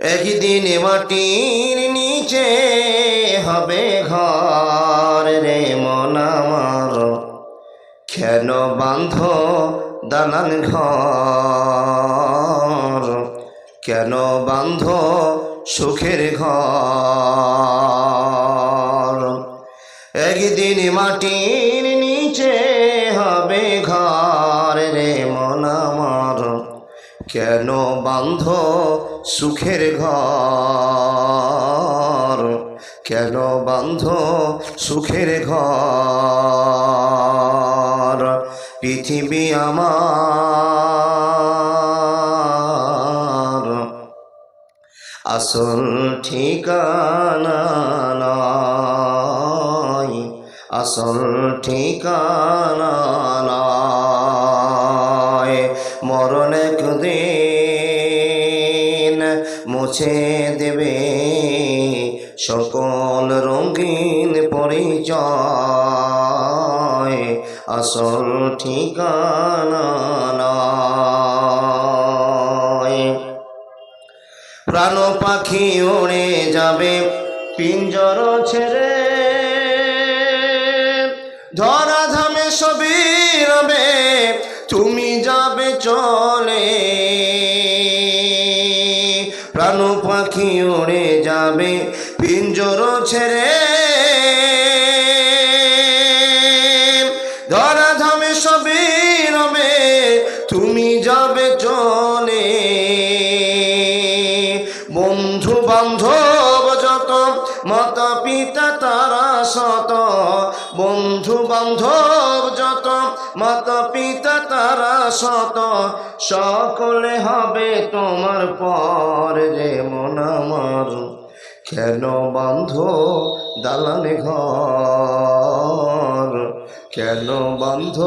একদিন মাটির নিচে হবে ঘর রে মন আমার। কেন বান্ধ দালান ঘর? কেন বান্ধ সুখের ঘর? একদিন মাটির নিচে হবে ঘর রে মন আমার। কেন বান্ধ সুখের ঘর। কেন বান্ধ সুখের ঘর? পৃথিবী আমার। আসল ঠিকানা আসল ঠিকানা নয় মরণ একদিন মুছে দেবে। সকল রঙিন পরিচয়, আসল ঠিকানা প্রাণ পাখি উড়ে যাবে, পিঞ্জর ছেড়ে। ধরা ধামে সবই রবে তুমি যাবে চলে। প্রাণ পাখি উড়ে যাবে, পিঞ্জর ছেড়ে। ধরা ধামে সবে রবে তুমি যাবে চলে। বন্ধু বান্ধব মাতা পিতা তারা শত বন্ধু বান্ধব যত মাতা পিতা তারা শত সকলে হবে তোমার পর যে মন আমার। কেন বান্ধ দালানে ঘর? কেন বান্ধ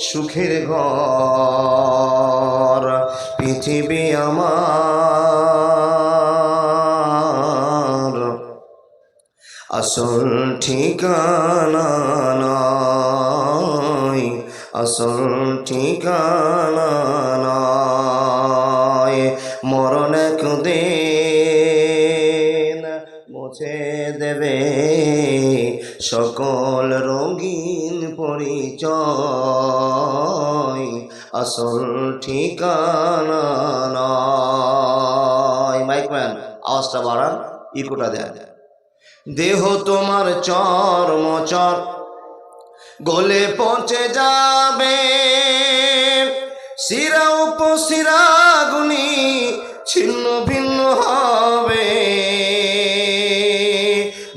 সুখের ঘর? পৃথিবী আমার আসল ঠিকানা নয় আসল ঠিকানা নয় মরণ একদিন মুছে দেবে সকল রঙিন পরিচয়। আসল ঠিকানা মাইক ম্যান, আওয়াজটা বাড়ান, ইকোটা দেন। দেহ তোমার চর্ম চর। গলে পচে যাবে। শিরা উপশিরা গুনি ছিন্ন ভিন্ন হবে।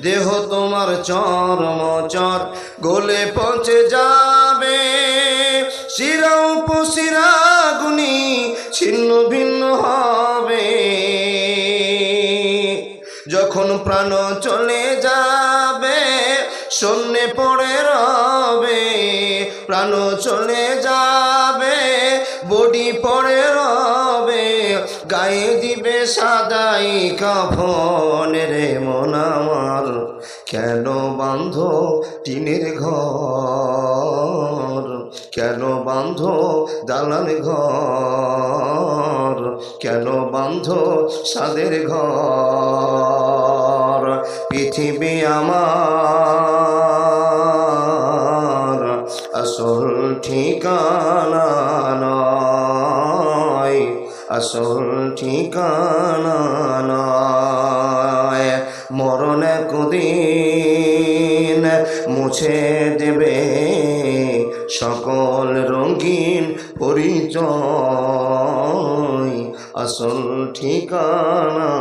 দেহ তোমার চর্ম চর। গলে পচে যাবে। যখন প্রাণ চলে যাবে শূন্যে পড়ে রবে। প্রাণ চলে যাবে বডি পড়ে গায়ে দিবে সাদাই কাফন রে মন কেন বান্ধ টিনের ঘর? কেন বান্ধ দালান ঘর? কেন বান্ধ সাদের ঘর? পৃথিবী আমার আসল ঠিকানা নয়। আসল ঠিকানা নয় মরণ একদিন মুছে দেবে সকল রঙিন পরিচয়। আসল ঠিকানা